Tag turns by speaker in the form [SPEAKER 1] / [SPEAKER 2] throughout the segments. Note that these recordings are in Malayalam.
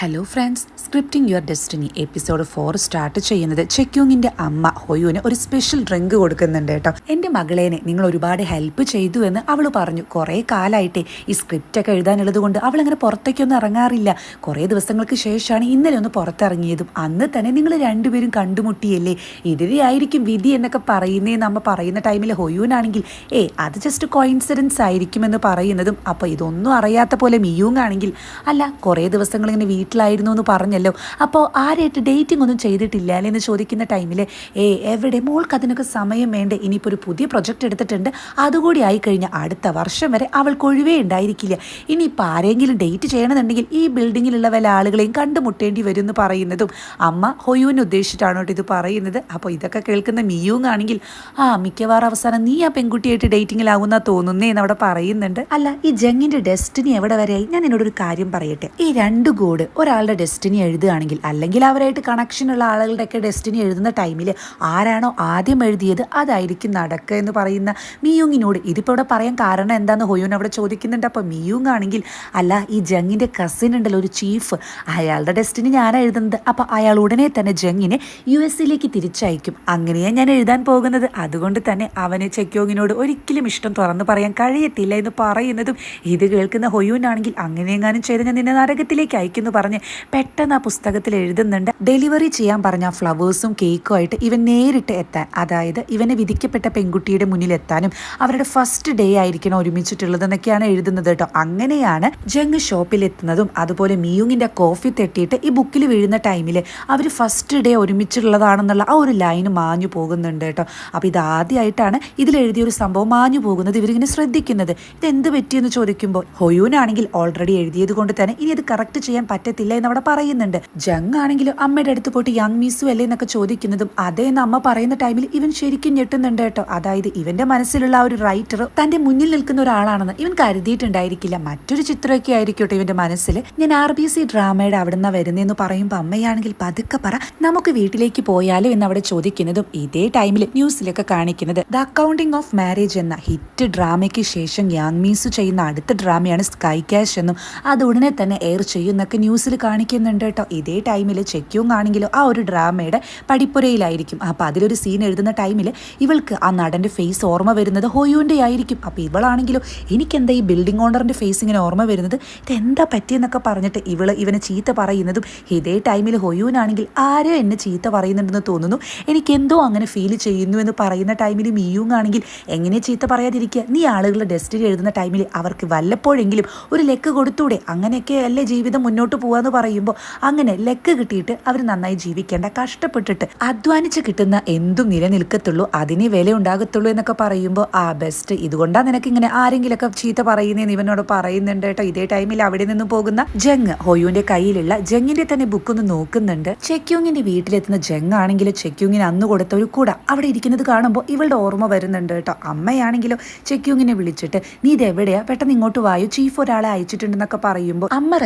[SPEAKER 1] Hello friends scripting your destiny episode four start ചെയ്യുന്നത് ചെക്യൂങ്ങിന്റെ അമ്മ ഹൊയുവിന് ഒരു സ്പെഷ്യൽ ഡ്രിങ്ക് കൊടുക്കുന്നുണ്ട് കേട്ടോ. എന്റെ മകളേനെ നിങ്ങൾ ഒരുപാട് ഹെൽപ്പ് ചെയ്തു എന്ന് അവൾ പറഞ്ഞു. കുറേ കാലമായിട്ടേ ഈ സ്ക്രിപ്റ്റ് ഒക്കെ എഴുതാനുള്ളത് കൊണ്ട് അവൾ അങ്ങനെ പുറത്തേക്കൊന്നും ഇറങ്ങാറില്ല. കുറേ ദിവസങ്ങൾക്ക് ശേഷമാണ് ഇന്നലെ ഒന്ന് പുറത്തിറങ്ങിയതും. അന്ന് തന്നെ നിങ്ങൾ രണ്ടുപേരും കണ്ടുമുട്ടിയല്ലേ? ഇതിനെയായിരിക്കും വിധി എന്നൊക്കെ പറയുന്നതെന്ന് അമ്മ പറയുന്ന ടൈമിൽ ഹൊയുവിനാണെങ്കിൽ ഏ അത് ജസ്റ്റ് കോയിൻസിഡൻസ് ആയിരിക്കുമെന്ന് പറയുന്നതും. അപ്പോൾ ഇതൊന്നും അറിയാത്ത പോലെ മിയൂങ്ങാണെങ്കിൽ അല്ല കുറേ ദിവസങ്ങൾ ഇങ്ങനെ വീട്ടിലായിരുന്നു എന്ന് പറഞ്ഞല്ലോ. അപ്പോൾ ആരായിട്ട് ഡേറ്റിംഗ് ഒന്നും ചെയ്തിട്ടില്ല അല്ലേ എന്ന് ചോദിക്കുന്ന ടൈമിൽ ഏ എവിടെ? മോൾക്ക് അതിനൊക്കെ സമയം വേണ്ടേ? ഇനിയിപ്പോൾ ഒരു പുതിയ പ്രൊജക്റ്റ് എടുത്തിട്ടുണ്ട്. അതുകൂടി ആയിക്കഴിഞ്ഞാൽ അടുത്ത വർഷം വരെ അവൾക്ക് ഒഴിവേ ഉണ്ടായിരിക്കില്ല. ഇനിയിപ്പോൾ ആരെങ്കിലും ഡേറ്റ് ചെയ്യണമെന്നുണ്ടെങ്കിൽ ഈ ബിൽഡിങ്ങിലുള്ള വല്ല ആളുകളെയും കണ്ടുമുട്ടേണ്ടി വരും എന്ന് പറയുന്നതും അമ്മ ഹൊയുവിനെ ഉദ്ദേശിച്ചിട്ടാണ് കേട്ടോ ഇത് പറയുന്നത്? അപ്പോൾ ഇതൊക്കെ കേൾക്കുന്ന മിയൂങ് ആണെങ്കിൽ ആ മിക്കവാറും അവസാനം നീ ആ പെൺകുട്ടിയായിട്ട് ഡേറ്റിങ്ങിലാവുന്ന തോന്നുന്നേ എന്ന് അവിടെ പറയുന്നുണ്ട്. അല്ല ഈ ജങ്ങിന്റെ ഡെസ്റ്റിനി എവിടെ വരെയായി? ഞാൻ എന്നോടൊരു കാര്യം പറയട്ടെ. ഈ രണ്ട് ഗോഡ് ഒരാളുടെ ഡെസ്റ്റിനി എഴുതുകയാണെങ്കിൽ അല്ലെങ്കിൽ അവരായിട്ട് കണക്ഷൻ ഉള്ള ആളുകളുടെയൊക്കെ ഡെസ്റ്റിനി എഴുതുന്ന ടൈമിൽ ആരാണോ ആദ്യം എഴുതിയത് അതായിരിക്കും നടക്കുക എന്ന് പറയുന്ന മിയൂങ്ങിനോട്. ഇതിപ്പോൾ ഇവിടെ പറയാൻ കാരണം എന്താന്ന് ഹൊയൂൻ അവിടെ ചോദിക്കുന്നുണ്ട്. അപ്പോൾ മിയൂങ് ആണെങ്കിൽ അല്ല ഈ ജങ്ങിന്റെ കസിൻ ഉണ്ടല്ലോ ഒരു ചീഫ് അയാളുടെ ഡെസ്റ്റിനി ഞാൻ എഴുതുന്നത്. അപ്പോൾ അയാൾ ഉടനെ തന്നെ ജങ്ങിനെ യു എസിലേക്ക് തിരിച്ചയക്കും. അങ്ങനെയാണ് ഞാൻ എഴുതാൻ പോകുന്നത്. അതുകൊണ്ട് തന്നെ അവന് ചെക്യോങ്ങിനോട് ഒരിക്കലും ഇഷ്ടം തുറന്നു പറയാൻ കഴിയത്തില്ല എന്ന് പറയുന്നതും ഇത് കേൾക്കുന്ന ഹൊയൂനാണെങ്കിൽ അങ്ങനെയെങ്ങാനും ചെയ്ത് ഞാൻ നിന്നെ നരകത്തിലേക്ക് അയക്കുന്നു പറഞ്ഞ് പെട്ടെന്ന് ആ പുസ്തകത്തിൽ എഴുതുന്നുണ്ട്. ഡെലിവറി ചെയ്യാൻ പറഞ്ഞ ഫ്ലവേഴ്സും കേക്കും ആയിട്ട് ഇവൻ നേരിട്ട് എത്താൻ അതായത് ഇവനെ വിധിക്കപ്പെട്ട പെൺകുട്ടിയുടെ മുന്നിൽ എത്താനും അവരുടെ ഫസ്റ്റ് ഡേ ആയിരിക്കണം ഒരുമിച്ചിട്ടുള്ളത് എന്നൊക്കെയാണ് എഴുതുന്നത് കേട്ടോ. അങ്ങനെയാണ് ജങ് ഷോപ്പിൽ എത്തുന്നതും അതുപോലെ മിയൂങ്ങിന്റെ കോഫി തെട്ടിയിട്ട് ഈ ബുക്കിൽ വീഴുന്ന ടൈമിൽ അവർ ഫസ്റ്റ് ഡേ ഒരുമിച്ചുള്ളതാണെന്നുള്ള ആ ഒരു ലൈൻ മാഞ്ഞു പോകുന്നുണ്ട് കേട്ടോ. അപ്പോൾ ഇത് ആദ്യമായിട്ടാണ് ഇതിലെഴുതിയ ഒരു സംഭവം മാഞ്ഞു പോകുന്നത് ഇവരിങ്ങനെ ശ്രദ്ധിക്കുന്നത്. ഇത് എന്ത് പറ്റിയെന്ന് ചോദിക്കുമ്പോൾ ഹൊയൂനാണെങ്കിൽ ഓൾറെഡി എഴുതിയത് കൊണ്ട് തന്നെ ഇനി അത് കറക്റ്റ് ചെയ്യാൻ പറ്റത്തില്ല എന്ന് അവിടെ പറയുന്നുണ്ട്. ജങ് ആണെങ്കിലും അമ്മയുടെ അടുത്ത് പോയിട്ട് യങ് മീസു അല്ലേ എന്നൊക്കെ ചോദിക്കുന്നതും അതേ അമ്മ പറയുന്ന ടൈമിൽ ഇവൻ ശരിക്കും ഞെട്ടുന്നുണ്ട് കേട്ടോ. അതായത് ഇവന്റെ മനസ്സിലുള്ള ആ ഒരു റൈറ്റർ തന്റെ മുന്നിൽ നിൽക്കുന്ന ഒരാളാണെന്ന് ഇവൻ കരുതിയിട്ടുണ്ടായിരിക്കില്ല. മറ്റൊരു ചിത്രമൊക്കെ ആയിരിക്കട്ടെ ഇവന്റെ മനസ്സിൽ. ഞാൻ ആർ ബി സി ഡ്രാമയുടെ അവിടെ നിന്ന് വരുന്നതെന്ന് പറയുമ്പോൾ അമ്മയാണെങ്കിൽ പതുക്കെ പറ നമുക്ക് വീട്ടിലേക്ക് പോയാലോ എന്ന് അവിടെ ചോദിക്കുന്നതും ഇതേ ടൈമിൽ ന്യൂസിലൊക്കെ കാണിക്കുന്നത്. ദ അക്കൗണ്ടിങ് ഓഫ് മാരേജ് എന്ന ഹിറ്റ് ഡ്രാമയ്ക്ക് ശേഷം യാങ് മീസ് ചെയ്യുന്ന അടുത്ത ഡ്രാമയാണ് സ്കൈ ക്യാഷ് എന്നും. അത് ഉടനെ തന്നെ എയർ ചെയ്യുന്നൊക്കെ ന്യൂസിൽ കാണിക്കുന്നുണ്ട് കേട്ടോ. ഇതേ ടൈമിൽ ചെക്കിയും ആണെങ്കിലും ആ ഒരു ഡ്രാമയുടെ പടിപ്പുരയിലായിരിക്കും. അപ്പം അതിലൊരു സീൻ എഴുതുന്ന ടൈമിൽ ഇവൾക്ക് ആ നടന്റെ ഫേസ് ഓർമ്മ വരുന്നത് ഹോയുവിന്റെ ആയിരിക്കും. അപ്പോൾ ഇവളാണെങ്കിലും എനിക്കെന്താ ഈ ബിൽഡിംഗ് ഓണറിന്റെ ഫേസ് ഇങ്ങനെ ഓർമ്മ വരുന്നത്? ഇതെന്താ പറ്റിയെന്നൊക്കെ പറഞ്ഞിട്ട് ഇവൾ ഇവനെ ചീത്ത പറയുന്നതും ഇതേ ടൈമിൽ ഹൊയൂനാണെങ്കിൽ ആരോ എന്നെ ചീത്ത പറയുന്നുണ്ടെന്ന് തോന്നുന്നു? എനിക്കെന്തോ അങ്ങനെ ഫീൽ ചെയ്യുന്നു എന്ന് പറയുന്ന ടൈമിൽ മിയൂങ് ആണെങ്കിൽ എങ്ങനെ ചീത്ത പറയാതിരിക്കുക? നീ ആളുകളുടെ ഡെസ്റ്റിൽ എഴുതുന്ന ടൈമിൽ അവർക്ക് വല്ലപ്പോഴെങ്കിലും ഒരു ലെക്ക് കൊടുത്തൂടെ? അങ്ങനെയൊക്കെ അല്ലേ ജീവിതം മുന്നോട്ട് പോവാന്ന് പറയുമ്പോൾ അങ്ങനെ ലെക്ക് കിട്ടിയിട്ട് അവർ നന്നായി ജീവിക്കേണ്ട കഷ്ടപ്പെട്ടിട്ട് അധ്വാനിച്ച് കിട്ടുന്ന എന്തും നിലനിൽക്കത്തുള്ളൂ അതിനെ വില ഉണ്ടാകത്തുള്ളൂ എന്നൊക്കെ പറയുമ്പോൾ ആ ബെസ്റ്റ് ഇതുകൊണ്ടാണ് നിനക്ക് ഇങ്ങനെ ആരെങ്കിലൊക്കെ ചീത്ത പറയുന്നതെന്ന് ഇവനോട് പറയുന്നുണ്ട് കേട്ടോ. ഇതേ ടൈമിൽ അവിടെ നിന്ന് പോകുന്ന ജങ് ഹോയുവിന്റെ കയ്യിലുള്ള ജങ്ങിന്റെ തന്നെ ബുക്ക് ഒന്ന് നോക്കുന്നുണ്ട്. ചെക്യൂങ്ങിന്റെ വീട്ടിലെത്തുന്ന ജങ് ആണെങ്കിലും ചെക്യൂങ്ങിന് അന്ന് കൊടുത്ത ഒരു കൂട അവിടെ ഇരിക്കുന്നത് കാണുമ്പോൾ ഇവളുടെ ഓർമ്മ വരുന്നുണ്ട് കേട്ടോ. അമ്മയാണെങ്കിലും ചെക്യൂങ്ങിനെ വിളിച്ചിട്ട് നീ ഇത് എവിടെയാ? പെട്ടെന്ന് ഇങ്ങോട്ട് വായു? ചീഫ് ഒരാളെ അയച്ചിട്ടുണ്ടെന്നൊക്കെ പറയുമ്പോൾ അമ്മ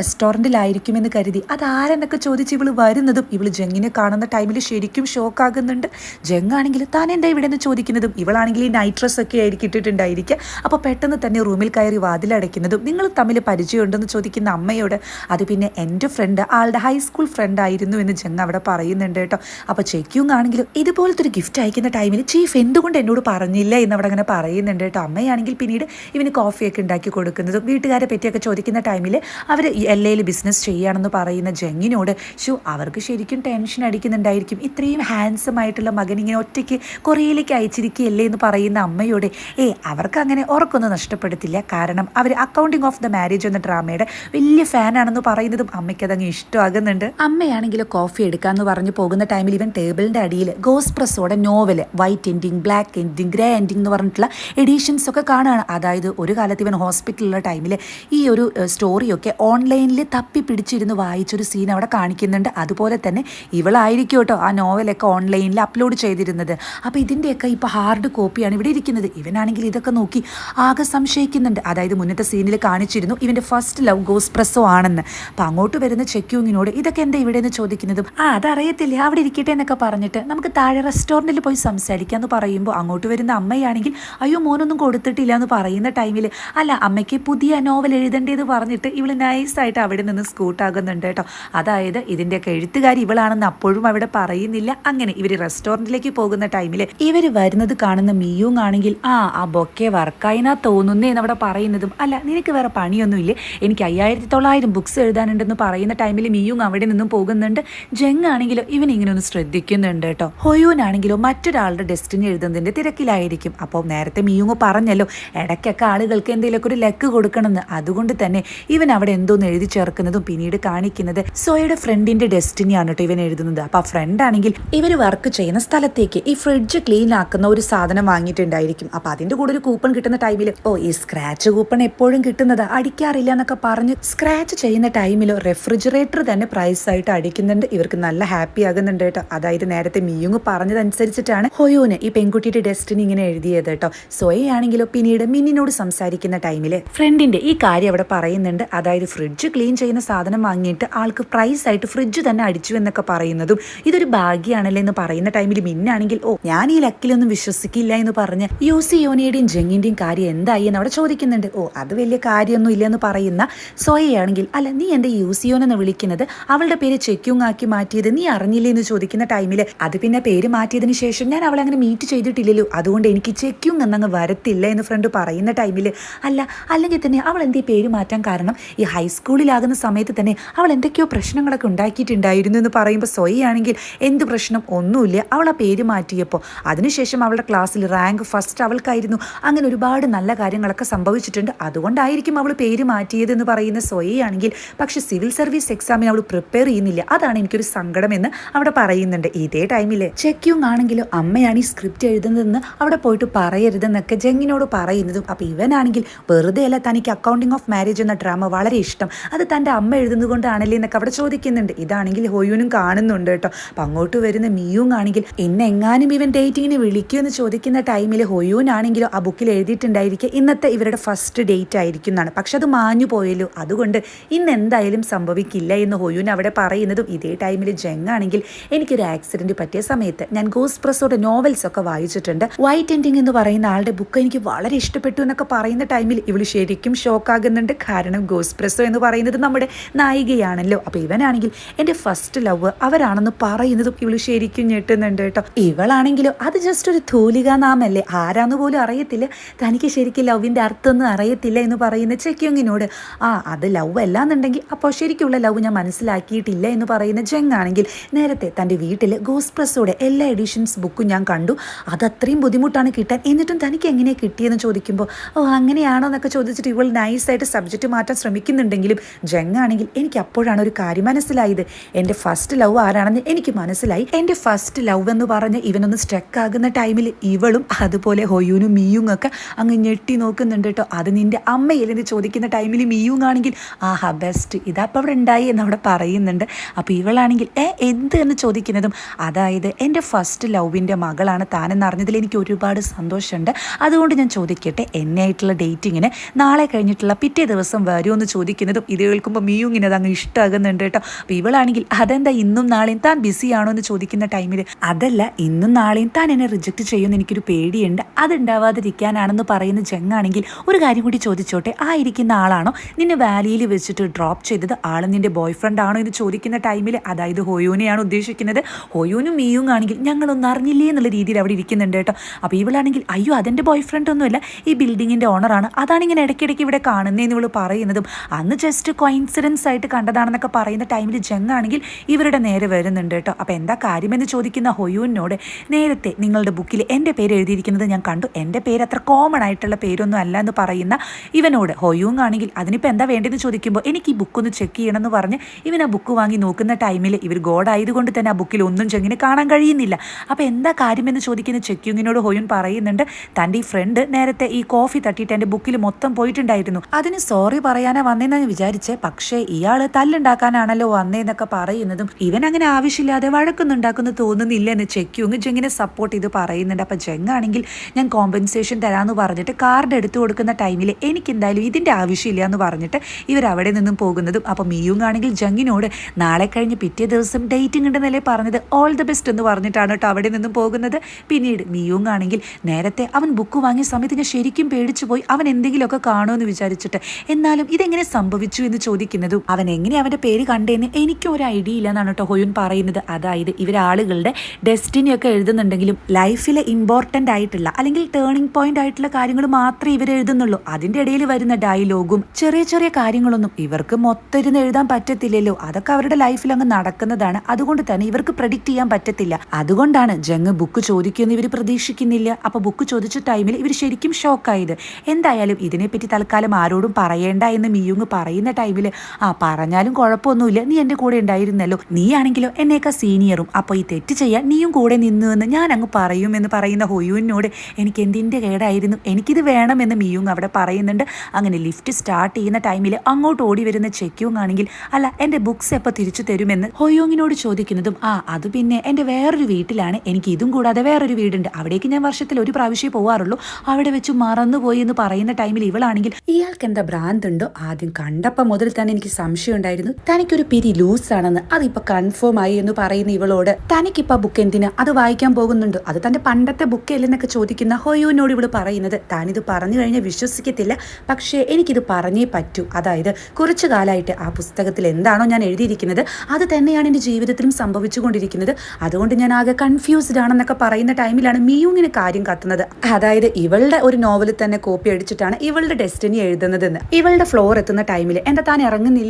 [SPEAKER 1] റെസ്റ്റോറന്റിലായിരിക്കുമെന്ന് കരുതി. അതാരെന്നൊക്കെ ചോദിച്ച് ഇവൾ വരുന്നതും ഇവൾ ജങ്ങിനെ കാണുന്ന ടൈമിൽ ശരിക്കും ഷോക്ക് ആകുന്നുണ്ട് ജങ്ങാണെങ്കിൽ താൻ എന്താ ഇവിടെ നിന്ന് ചോദിക്കുന്നതും ഇവളാണെങ്കിൽ ഈ നൈറ്റ് ഡ്രസ് ഒക്കെ ആയിരിക്കും ഇട്ടിട്ടുണ്ടായിരിക്കുക. അപ്പോൾ പെട്ടെന്ന് തന്നെ റൂമിൽ കയറി വാതിലടയ്ക്കുന്നതും നിങ്ങൾ തമ്മിൽ പരിചയമുണ്ടെന്ന് ചോദിക്കുന്ന അമ്മയോട് അത് പിന്നെ എന്റെ ഫ്രണ്ട് ആളുടെ ഹൈസ്കൂൾ ഫ്രണ്ട് ആയിരുന്നു എന്ന് ജങ് അവിടെ പറയുന്നുണ്ട് കേട്ടോ. അപ്പോൾ ചെക്കിയും ആണെങ്കിലും ഇതുപോലത്തെ ഒരു ഗിഫ്റ്റ് അയക്കുന്ന ടൈമിൽ ചീഫ് എന്തുകൊണ്ട് എന്നോട് പറഞ്ഞില്ല എന്നവിടെ അങ്ങനെ പറയുന്നുണ്ട് കേട്ടോ. അമ്മയാണെങ്കിൽ പിന്നീട് ഇവന് കോഫിയൊക്കെ ഉണ്ടാക്കി കൊടുക്കുന്നതും വീട്ടുകാരെ പറ്റിയൊക്കെ ചോദിക്കുന്ന ടൈമിൽ അവർ എൽ എയിൽ ബിസിനസ് ചെയ്യുകയാണെന്ന് പറയുന്ന ജങ്ങിനോട് ഷു അവർക്ക് ശരിക്കും ടെൻഷൻ അടിക്കുന്നുണ്ടായിരിക്കും. ഇത്രയും ഹാൻസം ആയിട്ടുള്ള മകൻ ഇങ്ങനെ ഒറ്റയ്ക്ക് കൊറിയയിലേക്ക് അയച്ചിരിക്കുകയല്ലേ എന്ന് പറയുന്ന അമ്മയോട് ഏ അവർക്ക് അങ്ങനെ ഉറക്കൊന്നും നഷ്ടപ്പെടുത്തില്ല. കാരണം അവർ അക്കൗണ്ടിങ് ഓഫ് ദ മാരേജ് എന്ന ഡ്രാമയുടെ വലിയ ഫാനാണെന്ന് പറയുന്നതും അമ്മയ്ക്ക് അതങ്ങ് ഇഷ്ടമാകുന്നുണ്ട്. അമ്മയാണെങ്കിൽ കോഫി എടുക്കാന്ന് പറഞ്ഞു പോകുന്ന ടൈമിൽ ഇവൻ ടേബിളിന്റെ അടിയിൽ ഗോസ് പ്രസോടെ novel white ending black ending grey ending എന്ന് പറഞ്ഞിട്ടുള്ള എഡീഷൻസ് ഒക്കെ കാണുകയാണ്. അതായത് ഒരു കാലത്ത് ഇവൻ ഹോസ്പിറ്റലിലുള്ള ടൈമിൽ ഈ ഒരു സ്റ്റോറിയൊക്കെ ഓൺലൈനിൽ തപ്പി പിടിച്ചിരുന്ന് വായിച്ചൊരു സീൻ അവിടെ കാണിക്കുന്നുണ്ട്. അതുപോലെ തന്നെ ഇവളായിരിക്കും കേട്ടോ ആ നോവലൊക്കെ ഓൺലൈനിൽ അപ്ലോഡ് ചെയ്തിരുന്നത്. അപ്പോൾ ഇതിന്റെയൊക്കെ ഇപ്പോൾ ഹാർഡ് കോപ്പിയാണ് ഇവിടെ ഇരിക്കുന്നത്. ഇവനാണെങ്കിൽ ഇതൊക്കെ നോക്കി ആകെ സംശയിക്കുന്നുണ്ട്. അതായത് മുന്നത്തെ സീനിൽ കാണിച്ചിരുന്നു ഇവന്റെ ഫസ്റ്റ് ലവ് ഗോസ് പ്രസോ ആണെന്ന്. അപ്പോൾ അങ്ങോട്ട് വരുന്ന ചെക്യൂങ്ങിനോട് ഇതൊക്കെ എന്താ ഇവിടെ നിന്ന് ചോദിക്കുന്നതും? ആ അതറിയത്തില്ല. അവിടെ ഇരിക്കട്ടെ എന്നൊക്കെ പറഞ്ഞിട്ട് നമുക്ക് താഴെ റെസ്റ്റോറന്റിൽ പോയി സംസാരിക്കാം എന്ന് പറയുമ്പോൾ അങ്ങോട്ട് വരുന്ന അമ്മയാണെങ്കിൽ അയ്യോ മോനൊന്നും കൊടുത്തിട്ടില്ല എന്ന് പറയുന്ന ടൈമിൽ അല്ല അമ്മയ്ക്ക് പുതിയ നോവൽ എഴുതേണ്ടത് പറഞ്ഞിട്ട് ഇവൾ നൈസായിട്ട് അവിടെ നിന്ന് സ്കൂട്ട് ആകുന്നുണ്ട് കേട്ടോ. അതായത് ഇതിന്റെയൊക്കെ എഴുത്തുകാരി ഇവളാണെന്ന് അപ്പോഴും അവിടെ പറയുന്നില്ല. അങ്ങനെ ഇവർ റെസ്റ്റോറന്റിലേക്ക് പോകുന്ന ടൈമിൽ ഇവർ വരുന്നത് കാണുന്ന മിയൂങ് ആണെങ്കിൽ ആ ആ ബൊക്കെ വർക്കായിനാ തോന്നുന്നേ എന്ന് അവിടെ പറയുന്നതും അല്ല നിനക്ക് വേറെ പണിയൊന്നുമില്ലേ? എനിക്ക് അയ്യായിരത്തി തൊള്ളായിരം ബുക്സ് എഴുതാനുണ്ടെന്ന് പറയുന്ന ടൈമിൽ മിയൂങ് അവിടെ നിന്നും പോകുന്നുണ്ട്. ജങ് ആണെങ്കിലോ ഇവൻ ഇങ്ങനെ ഒന്ന് ശ്രദ്ധിക്കുന്നുണ്ട് കേട്ടോ. ഹൊയൂനാണെങ്കിലോ മറ്റൊരാളുടെ ഡെസ്റ്റിനി എഴുതുന്നതിന്റെ തിരക്കിലായിരിക്കും. അപ്പോൾ നേരത്തെ മിയൂങ് പറഞ്ഞല്ലോ ഇടയ്ക്കൊക്കെ ആളുകൾക്ക് എന്തെങ്കിലുമൊക്കെ ഒരു ലക്ക് കൊടുക്കണമെന്ന്. അതുകൊണ്ട് തന്നെ ഇവൻ അവിടെ എന്തോന്ന് എഴുതി ചേർക്കുന്നതും പിന്നീട് കാണിക്കുന്നത് സോയയുടെ ഫ്രണ്ടിന്റെ ഡെസ്റ്റിനിയാണ് കേട്ടോ ഇവൻ എഴുതുന്നത്. അപ്പൊ ആ ഫ്രണ്ട് ആണെങ്കിൽ ഇവർ വർക്ക് ചെയ്യുന്ന സ്ഥലത്തേക്ക് ഈ ഫ്രിഡ്ജ് ക്ലീൻ ആക്കുന്ന ഒരു സാധനം വാങ്ങിയിട്ടുണ്ടായിരിക്കും. അപ്പൊ അതിന്റെ കൂടെ ഒരു കൂപ്പൺ കിട്ടുന്ന ടൈമിൽ ഓ ഈ സ്ക്രാച്ച് കൂപ്പൺ എപ്പോഴും കിട്ടുന്നത് അടിക്കാറില്ല എന്നൊക്കെ പറഞ്ഞ് സ്ക്രാച്ച് ചെയ്യുന്ന ടൈമിൽ റെഫ്രിജറേറ്റർ തന്നെ പ്രൈസ് ആയിട്ട് അടിക്കുന്നുണ്ട്. ഇവർക്ക് നല്ല ഹാപ്പി ആകുന്നുണ്ട് കേട്ടോ അതായത് നേരത്തെ മിയുങ് പറഞ്ഞതനുസരിച്ചിട്ടാണ് ഹൊയോന് ഈ പെൺകുട്ടിയുടെ ഡെസ്റ്റിനി ഇങ്ങനെ എഴുതിയത് കേട്ടോ സോയയാണെങ്കിലോ പിന്നീട് മിന്നിനോട് സംസാരിക്കുന്ന ടൈമിൽ ഫ്രണ്ടിന്റെ ഈ കാര്യം അവിടെ പറയുന്നുണ്ട്. അതായത് ഫ്രിഡ്ജ് ക്ലീൻ ചെയ്യുന്ന സാധനം വാങ്ങിയിട്ട് ആൾക്ക് പ്രൈസ് ആയിട്ട് ഫ്രിഡ്ജ് തന്നെ അടിച്ചു എന്നൊക്കെ പറയുന്നതും ഇതൊരു ഭാഗ്യമാണല്ലേ എന്ന് പറയുന്ന ടൈമിൽ മിന്നാണെങ്കിൽ ഓ ഞാൻ ഈ ലക്കിലൊന്നും വിശ്വസിക്കില്ല എന്ന് പറഞ്ഞ് യൂസി യോനിയുടെയും ജെങ്ങിന്റെയും കാര്യം എന്തായി എന്ന് അവിടെ ചോദിക്കുന്നുണ്ട്. ഓ അത് വലിയ കാര്യമൊന്നും ഇല്ലെന്ന് പറയുന്ന സോയയാണെങ്കിൽ അല്ല നീ എന്റെ യൂസിയോൻ എന്ന് വിളിക്കുന്നത് അവളുടെ പേര് ചെക്യൂങ് ആക്കി മാറ്റിയത് നീ അറിഞ്ഞില്ലേ എന്ന് ചോദിക്കുന്ന ടൈമിൽ അത് പിന്നെ പേര് മാറ്റിയതിന് ശേഷം ഞാൻ അവളെ അങ്ങനെ മീറ്റ് ചെയ്തിട്ടില്ലല്ലോ. അതുകൊണ്ട് എനിക്ക് ചെക്യൂങ് എന്നങ്ങ് വരത്തില്ല എന്ന് ഫ്രണ്ട് പറയുന്ന ടൈമിൽ അല്ല അല്ലെങ്കിൽ തന്നെ അവൾ എന്തേ പേര് മാറ്റാൻ കാരണം ഈ ഹൈസ്കൂളിലാകുന്ന സമയത്ത് തന്നെ അവൾ എന്തൊക്കെയോ പ്രശ്നങ്ങളൊക്കെ ഉണ്ടാക്കിയിട്ടുണ്ടായിരുന്നു എന്ന് പറയുമ്പോൾ സൊയ്യാണെങ്കിൽ എന്ത് പ്രശ്നം? ഒന്നുമില്ല. അവൾ ആ പേര് മാറ്റിയപ്പോൾ അതിനുശേഷം അവളുടെ ക്ലാസ്സിൽ റാങ്ക് ഫസ്റ്റ് അവൾക്കായിരുന്നു. അങ്ങനെ ഒരുപാട് നല്ല കാര്യങ്ങളൊക്കെ സംഭവിച്ചിട്ടുണ്ട്. അതുകൊണ്ടായിരിക്കും അവൾ പേര് മാറ്റിയതെന്ന് പറയുന്ന സൊയ്യാണെങ്കിൽ പക്ഷേ സിവിൽ സർവീസ് എക്സാമിന് അവൾ പ്രിപ്പയർ ചെയ്യുന്നില്ല. അതാണ് എനിക്കൊരു സങ്കടമെന്ന് അവിടെ പറയുന്നുണ്ട്. ഇതേ ടൈമിൽ ചെക്കിയും ആണെങ്കിലും അമ്മയാണ് ഈ സ്ക്രിപ്റ്റ് എഴുതുന്നതെന്ന് അവിടെ പോയിട്ട് പറയരുതെന്നൊക്കെ ജെങ്ങിനോട് പറയുന്നതും. അപ്പോൾ ഇവനാണെങ്കിൽ വെറുതെ അല്ല തനിക്ക് അക്കൗണ്ടിങ് ഓഫ് മാരേജ് എന്ന ഡ്രാമ വളരെ ഇഷ്ടം. അത് തന്റെ അമ്മ കൊണ്ടാണല്ലേ എന്നൊക്കെ അവിടെ ചോദിക്കുന്നുണ്ട്. ഇതാണെങ്കിൽ ഹോയുനും കാണുന്നുണ്ട് കേട്ടോ. അപ്പം അങ്ങോട്ട് വരുന്ന മിയും ആണെങ്കിൽ എന്നെ എങ്ങാനും ഇവൻ ഡേറ്റിങ്ങിന് വിളിക്കൂ എന്ന് ചോദിക്കുന്ന ടൈമിൽ ഹൊയൂനാണെങ്കിലോ ആ ബുക്കിൽ എഴുതിയിട്ടുണ്ടായിരിക്കുക ഇന്നത്തെ ഇവരുടെ ഫസ്റ്റ് ഡേറ്റ് ആയിരിക്കും എന്നാണ് പക്ഷെ അത് മാഞ്ഞു പോയല്ലോ. അതുകൊണ്ട് ഇന്ന് എന്തായാലും സംഭവിക്കില്ല എന്ന് ഹൊയൂൻ അവിടെ പറയുന്നതും ഇതേ ടൈമിൽ ജങ്ങാണെങ്കിൽ എനിക്കൊരു ആക്സിഡന്റ് പറ്റിയ സമയത്ത് ഞാൻ ഗോസ് പ്രസോടെ നോവൽസ് ഒക്കെ വായിച്ചിട്ടുണ്ട്. വൈറ്റ് എൻഡിങ് എന്ന് പറയുന്ന ആളുടെ ബുക്ക് എനിക്ക് വളരെ ഇഷ്ടപ്പെട്ടു എന്നൊക്കെ പറയുന്ന ടൈമിൽ ഇവൾ ശരിക്കും ഷോക്കാകുന്നുണ്ട്. കാരണം ഗോസ് പ്രസോ എന്ന് പറയുന്നത് നമ്മുടെ നായികയാണല്ലോ. അപ്പൊ ഇവനാണെങ്കിൽ എന്റെ ഫസ്റ്റ് ലവ് അവരാണെന്ന് പറയുന്നതും ഇവൾ ശരിക്കും ഞെട്ടുന്നുണ്ട് കേട്ടോ. ഇവളാണെങ്കിലോ അത് ജസ്റ്റ് ഒരു തൂലിക നാമല്ലേ. ആരാന്ന് പോലും അറിയത്തില്ല. തനിക്ക് ശരിക്കും ലവിന്റെ അർത്ഥമൊന്നും അറിയത്തില്ല എന്ന് പറയുന്ന ചെക്കിയോങ്ങിനോട് ആ അത് ലവ് അല്ല എന്നുണ്ടെങ്കിൽ അപ്പോൾ ശരിക്കുള്ള ലവ് ഞാൻ മനസ്സിലാക്കിയിട്ടില്ല എന്ന് പറയുന്ന ജെങ്ങാണെങ്കിൽ നേരത്തെ തന്റെ വീട്ടിൽ ഗോസ് പ്രസ്സോടെ എല്ലാ എഡിഷൻസ് ബുക്കും ഞാൻ കണ്ടു. അത് അത്രയും ബുദ്ധിമുട്ടാണ് കിട്ടാൻ. എന്നിട്ടും തനിക്ക് എങ്ങനെ കിട്ടിയെന്ന് ചോദിക്കുമ്പോൾ ഓ അങ്ങനെയാണോ? എന്നൊക്കെ ചോദിച്ചിട്ട് ഇവൾ നൈസായിട്ട് സബ്ജക്റ്റ് മാറ്റാൻ ശ്രമിക്കുന്നുണ്ടെങ്കിലും ജെങ്ങാണെങ്കിൽ എനിക്ക് അപ്പോഴാണ് ഒരു കാര്യം മനസ്സിലായത്. എന്റെ ഫസ്റ്റ് ലവ് ആരാണെന്ന് എനിക്ക് മനസ്സിലായി. എന്റെ ഫസ്റ്റ് ലവ് എന്ന് പറഞ്ഞ് ഇവനൊന്ന് സ്ട്രെക്ക് ആകുന്ന ടൈമിൽ ഇവളും അതുപോലെ ഹൊയൂനും മീയും ഒക്കെ അങ്ങ് ഞെട്ടി നോക്കുന്നുണ്ട് കേട്ടോ. അത് നിന്റെ അമ്മയില്ലെന്ന് ചോദിക്കുന്ന ടൈമിൽ മീയും ആണെങ്കിൽ ആഹാ ബെസ്റ്റ് ഇതപ്പം അവിടെ ഉണ്ടായി എന്ന് അവിടെ പറയുന്നുണ്ട്. അപ്പോൾ ഇവളാണെങ്കിൽ ഏ എന്ത്? എന്ന് ചോദിക്കുന്നതും അതായത് എന്റെ ഫസ്റ്റ് ലവിന്റെ മകളാണ് താനെന്ന് അറിഞ്ഞതിൽ എനിക്ക് ഒരുപാട് സന്തോഷമുണ്ട്. അതുകൊണ്ട് ഞാൻ ചോദിക്കട്ടെ എന്നെ ആയിട്ടുള്ള ഡേറ്റിങ്ങിന് നാളെ കഴിഞ്ഞിട്ടുള്ള പിറ്റേ ദിവസം വരുമോ എന്ന് ചോദിക്കുന്നതും ഇത് കേൾക്കുമ്പോൾ മീയുങ്ങിന് അത് അങ്ങ് ഇഷ്ടമാകുന്നുണ്ട് കേട്ടോ. അപ്പോൾ ഇവളാണെങ്കിൽ അതെന്താ ഇന്നും നാളെയും താൻ ബിസി ആണോ എന്ന് ചോദിക്കുന്ന ടൈമിൽ അതല്ല ഇന്നും നാളെയും താൻ എന്നെ റിജക്റ്റ് ചെയ്യുമെന്ന് എനിക്കൊരു പേടിയുണ്ട്. അതുണ്ടാവാതിരിക്കാനാണെന്ന് പറയുന്ന ജങ്ങാണെങ്കിൽ ഒരു കാര്യം കൂടി ചോദിച്ചോട്ടെ. ആ ഇരിക്കുന്ന ആളാണോ? നിന്നെ വാലിയിൽ വെച്ചിട്ട് ഡ്രോപ്പ് ചെയ്തത് ആൾ നിന്റെ ബോയ് ഫ്രണ്ട് ആണോ എന്ന് ചോദിക്കുന്ന ടൈമിൽ അതായത് ഹോയൂനെയാണ് ഉദ്ദേശിക്കുന്നത്. ഹോയൂനും മീയും ആണെങ്കിൽ ഞങ്ങളൊന്നും അറിഞ്ഞില്ലേ എന്നുള്ള രീതിയിൽ അവിടെ ഇരിക്കുന്നുണ്ട് കേട്ടോ. അപ്പോൾ ഇവളാണെങ്കിൽ അയ്യോ അതെന്റെ ബോയ് ഫ്രണ്ട് ഒന്നുമല്ല ഈ ബിൽഡിങ്ങിന്റെ ഓണറാണ് അതാണ് ഇങ്ങനെ ഇടയ്ക്കിടയ്ക്ക് ഇവിടെ കാണുന്നതെന്ന് ഇവൾ പറയുന്നതും. അന്ന് ജസ്റ്റ് കോയിൻസിഡൻസ് ആയിട്ട് കണ്ടതാണെന്നൊക്കെ പറയുന്ന ടൈമിൽ ജങ്ങാണെങ്കിൽ ഇവരുടെ നേരെ വരുന്നുണ്ട് കേട്ടോ. അപ്പോൾ എന്താ കാര്യമെന്ന് ചോദിക്കുന്ന ഹൊയൂനോട് നേരത്തെ നിങ്ങളുടെ ബുക്കിൽ എന്റെ പേര് എഴുതിയിരിക്കുന്നത് ഞാൻ കണ്ടു. എന്റെ പേര് അത്ര കോമൺ ആയിട്ടുള്ള പേരൊന്നും അല്ല എന്ന് പറയുന്ന ഇവനോട് ഹൊയൂങ് ആണെങ്കിൽ അതിനിപ്പോൾ എന്താ വേണ്ടതെന്ന് ചോദിക്കുമ്പോൾ എനിക്ക് ഈ ബുക്ക് ഒന്ന് ചെക്ക് ചെയ്യണമെന്ന് പറഞ്ഞ് ഇവൻ ആ ബുക്ക് വാങ്ങി നോക്കുന്ന ടൈമിൽ ഇവർ ഗോഡ് ആയതുകൊണ്ട് തന്നെ ആ ബുക്കിൽ ഒന്നും ചെങ്ങിന് കാണാൻ കഴിയുന്നില്ല. അപ്പോൾ എന്താ കാര്യമെന്ന് ചോദിക്കുന്ന ചെക്കിങ്ങിനോട് ഹൊയൂൻ പറയുന്നുണ്ട് തന്റെ ഈ ഫ്രണ്ട് നേരത്തെ ഈ കോഫി തട്ടിയിട്ട് എന്റെ ബുക്കിൽ മൊത്തം പോയിട്ടുണ്ടായിരുന്നു. അതിന് സോറി പറയാനാ വന്നതെന്ന് വിചാരിച്ചേ. പക്ഷേ ഇയാൾ തല്ലുണ്ടാക്കാനാണല്ലോ വന്നേന്നൊക്കെ പറയുന്നതും ഇവൻ അങ്ങനെ ആവശ്യമില്ലാതെ വഴക്കൊന്നും ഉണ്ടാക്കുന്നു തോന്നുന്നില്ല എന്ന് ചെക്യുങ് ജെങ്ങിനെ സപ്പോർട്ട് ചെയ്ത് പറയുന്നുണ്ട്. അപ്പം ജെങ്ങാണെങ്കിൽ ഞാൻ കോമ്പൻസേഷൻ തരാമെന്ന് പറഞ്ഞിട്ട് കാർഡ് എടുത്തു കൊടുക്കുന്ന ടൈമിൽ എനിക്ക് എന്തായാലും ഇതിന്റെ ആവശ്യമില്ല എന്ന് പറഞ്ഞിട്ട് ഇവർ അവിടെ നിന്നും പോകുന്നതും. അപ്പം മിയുങ് ആണെങ്കിൽ ജങ്ങിനോട് നാളെ കഴിഞ്ഞ് പിറ്റേ ദിവസം ഡേറ്റിംഗ് ഉണ്ടെന്നല്ലേ പറഞ്ഞത്. ഓൾ ദ ബെസ്റ്റ് എന്ന് പറഞ്ഞിട്ടാണ് കേട്ടോ അവിടെ നിന്നും പോകുന്നത്. പിന്നീട് മിയുങ് ആണെങ്കിൽ നേരത്തെ അവൻ ബുക്ക് വാങ്ങിയ സമയത്ത് ഞാൻ ശരിക്കും പേടിച്ചു പോയി. അവൻ എന്തെങ്കിലുമൊക്കെ കാണുമെന്ന് വിചാരിച്ചിട്ട്. എന്നാലും ഇതെങ്ങനെ സംഭവിച്ചു എന്ന് ചോദിക്കുന്നതും അവൻ എങ്ങനെ അവന്റെ പേര് കണ്ടേന്ന് എനിക്കും ഒരു ഐഡിയ ഇല്ല എന്നാണ് കേട്ടോ ഹൊയുൻ പറയുന്നത്. അതായത് ഇവരാളുകളുടെ ഡെസ്റ്റിനി ഒക്കെ എഴുതുന്നുണ്ടെങ്കിലും ലൈഫിലെ ഇമ്പോർട്ടന്റ് ആയിട്ടുള്ള അല്ലെങ്കിൽ ടേണിംഗ് പോയിന്റ് ആയിട്ടുള്ള കാര്യങ്ങൾ മാത്രമേ ഇവർ എഴുതുന്നുള്ളൂ. അതിന്റെ ഇടയിൽ വരുന്ന ഡയലോഗും ചെറിയ ചെറിയ കാര്യങ്ങളൊന്നും ഇവർക്ക് മൊത്തം എഴുതാൻ പറ്റത്തില്ലല്ലോ. അതൊക്കെ അവരുടെ ലൈഫിൽ അങ്ങ് നടക്കുന്നതാണ്. അതുകൊണ്ട് തന്നെ ഇവർക്ക് പ്രഡിക്റ്റ് ചെയ്യാൻ പറ്റത്തില്ല. അതുകൊണ്ടാണ് ജങ് ബുക്ക് ചോദിക്കുമെന്ന് ഇവർ പ്രതീക്ഷിക്കുന്നില്ല. അപ്പൊ ബുക്ക് ചോദിച്ച ടൈമിൽ ഇവർ ശരിക്കും ഷോക്കായത് എന്തായാലും ഇതിനെപ്പറ്റി തൽക്കാലം ആരോടും പറയേണ്ട എന്ന് മിയുങ് പറയുന്ന ടൈമിൽ ആ പറഞ്ഞാലും കുഴപ്പമൊന്നുമില്ല. നീ എന്റെ കൂടെ ഉണ്ടായിരുന്നല്ലോ. നീ ആണെങ്കിലോ എന്നേക്കാ സീനിയറും. അപ്പോൾ ഈ തെറ്റ് ചെയ്യാൻ നീയും കൂടെ നിന്നു എന്ന് ഞാൻ അങ്ങ് പറയും എന്ന് പറയുന്ന ഹൊയുവിനോട് എനിക്ക് എന്തിന്റെ കേടായിരുന്നു? എനിക്കിത് വേണമെന്ന് മിയുങ് അവിടെ പറയുന്നുണ്ട്. അങ്ങനെ ലിഫ്റ്റ് സ്റ്റാർട്ട് ചെയ്യുന്ന ടൈമിൽ അങ്ങോട്ട് ഓടി വരുന്ന ചെക്യൂങ് ആണെങ്കിൽ അല്ല എന്റെ ബുക്സ് എപ്പോൾ തിരിച്ചു തരുമെന്ന് ഹൊയോങ്ങിനോട് ചോദിക്കുന്നതും ആ അത് പിന്നെ എന്റെ വേറൊരു വീട്ടിലാണ്. എനിക്ക് ഇതും കൂടാതെ വേറൊരു വീടുണ്ട്. അവിടേക്ക് ഞാൻ വർഷത്തിൽ ഒരു പ്രാവശ്യം പോവാറുള്ളൂ. അവിടെ വെച്ച് മറന്നുപോയി എന്ന് പറയുന്ന ടൈമിൽ ഇവളാണെങ്കിൽ ഇയാൾക്ക് എന്താ ഭ്രാന്ത് ഉണ്ടോ ആദ്യം കണ്ടപ്പോൾ മുതൽ തന്നെ എനിക്ക് സംശയം ഉണ്ടായിരുന്നു. തനിക്കൊരു പിരി ലൂസ് ആണെന്ന് അതിപ്പോ കൺഫേം ആയി എന്ന് പറയുന്ന ഇവളോട് തനിക്കിപ്പോ ബുക്ക് എന്തിന്? അത് വായിക്കാൻ പോകുന്നുണ്ട്. അത് തന്റെ പണ്ടത്തെ ബുക്ക് അല്ലെന്നൊക്കെ ചോദിക്കുന്ന ഹൊയുവിനോട് ഇവൾ പറയുന്നത്. താനിത് പറഞ്ഞു കഴിഞ്ഞാൽ വിശ്വസിക്കത്തില്ല. പക്ഷേ എനിക്കിത് പറഞ്ഞേ പറ്റൂ. അതായത് കുറച്ചു കാലമായിട്ട് ആ പുസ്തകത്തിൽ എന്താണോ ഞാൻ എഴുതിയിരിക്കുന്നത് അത് തന്നെയാണ് എന്റെ ജീവിതത്തിലും സംഭവിച്ചുകൊണ്ടിരിക്കുന്നത്. അതുകൊണ്ട് ഞാൻ ആകെ കൺഫ്യൂസ്ഡ് ആണെന്നൊക്കെ പറയുന്ന ടൈമിലാണ് മിയുങ്ങിന് കാര്യം കത്തുന്നത്. അതായത് ഇവളുടെ ഒരു നോവൽ തന്നെ കോപ്പി അടിച്ചിട്ടാണ് ഇവളുടെ ഡെസ്റ്റിനി എഴുതുന്നതെന്ന്. ഇവളുടെ ഫ്ലോർ എത്തുന്ന ടൈമിൽ എന്താ താൻ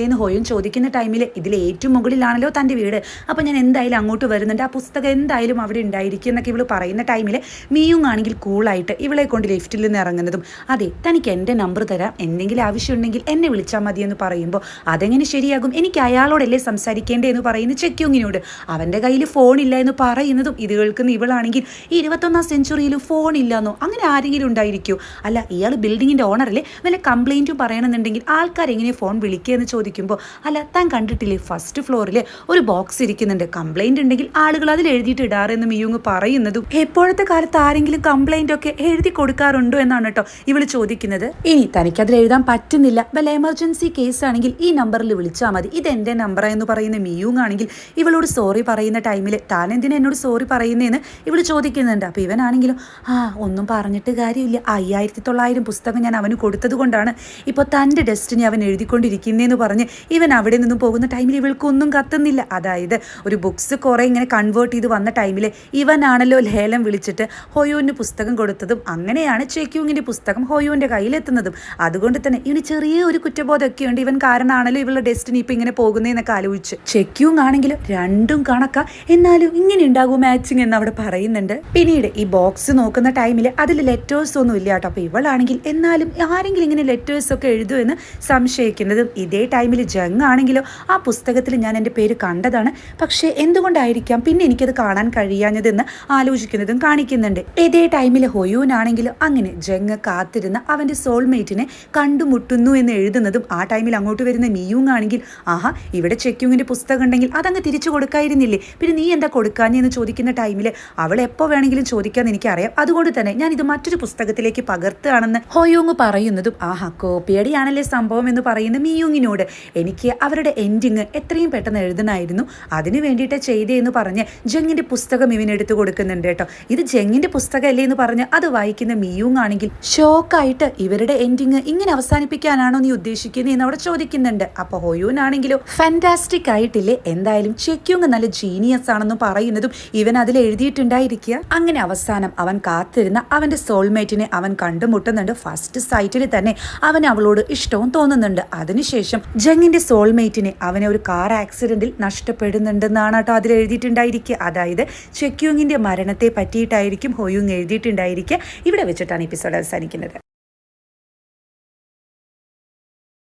[SPEAKER 1] ഇറങ്ങുന്നില്ലേന്ന് ഹോയും ചോദിക്കുന്ന ടൈമിൽ ഇതിൽ ഏറ്റവും മുകളിലാണല്ലോ തന്റെ വീട്. അപ്പോൾ ഞാൻ എന്തായാലും അങ്ങോട്ട് വരുന്നുണ്ട്. ആ പുസ്തകം എന്തായാലും അവിടെ ഉണ്ടായിരിക്കും എന്നൊക്കെ ഇവൾ പറയുന്ന ടൈമിൽ മീയും ആണെങ്കിൽ കൂളായിട്ട് ഇവളെ കൊണ്ട് ലിഫ്റ്റിൽ നിന്ന് ഇറങ്ങുന്നതും. അതെ തനിക്ക് എന്റെ നമ്പർ തരാം. എന്തെങ്കിലും ആവശ്യമുണ്ടെങ്കിൽ എന്നെ വിളിച്ചാൽ മതി എന്ന് പറയുമ്പോൾ അതെങ്ങനെ ശരിയാകും? എനിക്ക് അയാളോടല്ലേ സംസാരിക്കേണ്ടേ എന്ന് പറയുന്ന ചെക്യൂങ്ങിനോട്. അവന്റെ കയ്യിൽ ഫോണില്ല എന്ന് പറയുന്നതും ഇത് കേൾക്കുന്ന ഇവളാണെങ്കിൽ ഈ ഇരുപത്തൊന്നാം സെഞ്ചുറിയിൽ ഫോൺ ഇല്ലെന്നോ അങ്ങനെ ആരെങ്കിലും ഉണ്ടായിരിക്കുമോ അല്ല ഇയാൾ ബിൽഡിങ്ങിന്റെ ഓണറല്ലേ വല്ല കംപ്ലയിന്റും പറയണമെന്നുണ്ടെങ്കിൽ ആൾക്കാർ എങ്ങനെ ഫോൺ വിളിക്കുക എന്ന് ചോദിക്കുമ്പോൾ അല്ല താൻ കണ്ടിട്ടില്ലേ ഫസ്റ്റ് ഫ്ലോറിൽ ഒരു ബോക്സ് ഇരിക്കുന്നുണ്ട്. കംപ്ലൈന്റ് ഉണ്ടെങ്കിൽ ആളുകൾ അതിൽ എഴുതിയിട്ട് ഇടാറെന്ന് മിയുങ് പറയുന്നതും എപ്പോഴത്തെ കാലത്ത് ആരെങ്കിലും കംപ്ലൈന്റ് ഒക്കെ എഴുതി കൊടുക്കാറുണ്ടോ എന്നാണ് കേട്ടോ ഇവൾ ചോദിക്കുന്നത്. ഇനി തനിക്ക് തനിക്കതിൽ എഴുതാൻ പറ്റുന്നില്ല. വല്ല എമർജൻസി കേസ് ആണെങ്കിൽ ഈ നമ്പറിൽ വിളിച്ചാൽ മതി. ഇത് എന്റെ നമ്പർ എന്ന് പറയുന്ന മിയുങ് ആണെങ്കിൽ ഇവളോട് സോറി പറയുന്ന ടൈമിൽ താൻ എന്തിനാ എന്നോട് സോറി പറയുന്നതെന്ന് ഇവൾ ചോദിക്കുന്നുണ്ട്. അപ്പോൾ ഇവനാണെങ്കിലും ആ ഒന്നും പറഞ്ഞിട്ട് കാര്യമില്ല. അയ്യായിരത്തി തൊള്ളായിരം പുസ്തകം ഞാൻ അവന് കൊടുത്തത് കൊണ്ടാണ്. ഇപ്പോൾ തന്റെ ഡെസ്റ്റിനി അവൻ എഴുതിക്കൊണ്ടിരിക്കുന്നതെന്ന് പറഞ്ഞ് ഇവൻ അവിടെ നിന്നും പോകുന്ന ടൈമിൽ ഇവൾക്കൊന്നും കത്തുന്നില്ല. അതായത് ഒരു ബുക്സ് കുറേ ഇങ്ങനെ കൺവേർട്ട് ചെയ്ത് വന്ന ടൈമിൽ ഇവനാണല്ലോ ലേലം വിളിച്ചിട്ട് ഹോയോന് പുസ്തകം കൊടുത്തതും അങ്ങനെയാണ് ചെക്യൂങ്ങിന്റെ പുസ്തകം ഹോയോന്റെ കയ്യിലെത്തുന്നതും അതുകൊണ്ട് തന്നെ ഇവന് ചെറിയ ഒരു കുറ്റബോധമൊക്കെ ഉണ്ട്. ഇവൻ കാരണമാണല്ലോ ഇവളുടെ ഡെസ്റ്റിനി ഇപ്പം ഇങ്ങനെ പോകുന്നതെന്നൊക്കെ ആലോചിച്ച്. ചെക്യൂങ് ആണെങ്കിലും രണ്ടും കണക്കാ. എന്നാലും ഇങ്ങനെ ഉണ്ടാകും മാച്ചിങ് എന്ന് അവിടെ പറയുന്നുണ്ട്. പിന്നീട് ഈ ബോക്സ് നോക്കുന്ന ടൈമിൽ അതിൽ ലെറ്റേഴ്സ് ഒന്നും ഇല്ല കേട്ടോ. അപ്പോൾ ഇവളാണെങ്കിൽ എന്നാലും ആരെങ്കിലും ഇങ്ങനെ ലെറ്റേഴ്സ് ഒക്കെ എഴുതുമെന്ന് സംശയിക്കുന്നതും ഇതേ ടൈമിൽ ജങ് ആണെങ്കിലോ ആ പുസ്തകത്തിൽ ഞാൻ എന്റെ പേര് കണ്ടതാണ്. പക്ഷേ എന്തുകൊണ്ടായിരിക്കാം പിന്നെ എനിക്കത് കാണാൻ കഴിയാഞ്ഞതെന്ന് ആലോചിക്കുന്നതും കാണിക്കുന്നുണ്ട്. ഇതേ ടൈമിൽ ഹൊയൂനാണെങ്കിലും അങ്ങനെ ജങ് കാത്തിരുന്ന അവന്റെ സോൾമേറ്റിനെ കണ്ടുമുട്ടുന്നു എന്ന് എഴുതുന്നതും ആ ടൈമിൽ അങ്ങോട്ട് വരുന്ന മിയൂങ് ആണെങ്കിൽ ആഹാ ഇവിടെ ചെക്യൂങ്ങിന്റെ പുസ്തകം ഉണ്ടെങ്കിൽ അതങ്ങ് തിരിച്ചു കൊടുക്കായിരുന്നില്ലേ? പിന്നെ നീ എന്താ കൊടുക്കാഞ്ഞെന്ന് ചോദിക്കുന്ന ടൈമിൽ അവൾ എപ്പോൾ വേണമെങ്കിലും ചോദിക്കാമെന്ന് എനിക്കറിയാം. അതുകൊണ്ട് തന്നെ ഞാൻ ഇത് മറ്റൊരു പുസ്തകത്തിലേക്ക് പകർത്തുകയാണെന്ന് ഹൊയൂങ് പറയുന്നതും ആഹാ കോപ്പിയടിയാണല്ലേ സംഭവം എന്ന് പറയുന്ന മിയൂങ്ങിനോട്. എനിക്ക് അവരുടെ എൻഡിങ് എത്രയും പെട്ടെന്ന് എഴുതണമായിരുന്നു. അതിന് വേണ്ടിയിട്ട് ചെയ്തേ എന്ന് പറഞ്ഞ് ജങ്ങിന്റെ പുസ്തകം ഇവനെടുത്ത് കൊടുക്കുന്നുണ്ട് കേട്ടോ. ഇത് ജങ്ങിന്റെ പുസ്തകമല്ലേ എന്ന് പറഞ്ഞ് അത് വായിക്കുന്ന മിയൂങ് ആണെങ്കിൽ ഷോക്കായിട്ട് ഇവരുടെ എൻഡിങ് ഇങ്ങനെ അവസാനിപ്പിക്കാനാണോ നീ ഉദ്ദേശിക്കുന്നത് എന്ന് അവിടെ ചോദിക്കുന്നുണ്ട്. അപ്പോൾ ഹൊയൂനാണെങ്കിലോ ഫാന്റാസ്റ്റിക് ആയിട്ടില്ലേ? എന്തായാലും ചെക്യൂങ് നല്ല ജീനിയസ് ആണെന്ന് പറയുന്നതും ഇവൻ അതിൽ എഴുതിയിട്ടുണ്ടായിരിക്കുക. അങ്ങനെ അവസാനം അവൻ കാത്തിരുന്ന അവന്റെ സോൾമേറ്റിനെ അവൻ കണ്ടുമുട്ടുന്നുണ്ട്. ഫസ്റ്റ് സൈറ്റിൽ തന്നെ അവൻ അവളോട് ഇഷ്ടവും തോന്നുന്നുണ്ട്. അതിനുശേഷം ജങ്ങിന്റെ സോൾമേറ്റിന് അവനെ ഒരു കാർ ആക്സിഡന്റിൽ നഷ്ടപ്പെടുന്നുണ്ടെന്നാണ് കേട്ടോ അതിൽ എഴുതിയിട്ടുണ്ടായിരിക്കുക. അതായത് ചെക്യൂങ്ങിന്റെ മരണത്തെ പറ്റിയിട്ടായിരിക്കും ഹോയുങ് എഴുതിയിട്ടുണ്ടായിരിക്കുക. ഇവിടെ വെച്ചിട്ടാണ് എപ്പിസോഡ് അവസാനിക്കുന്നത്.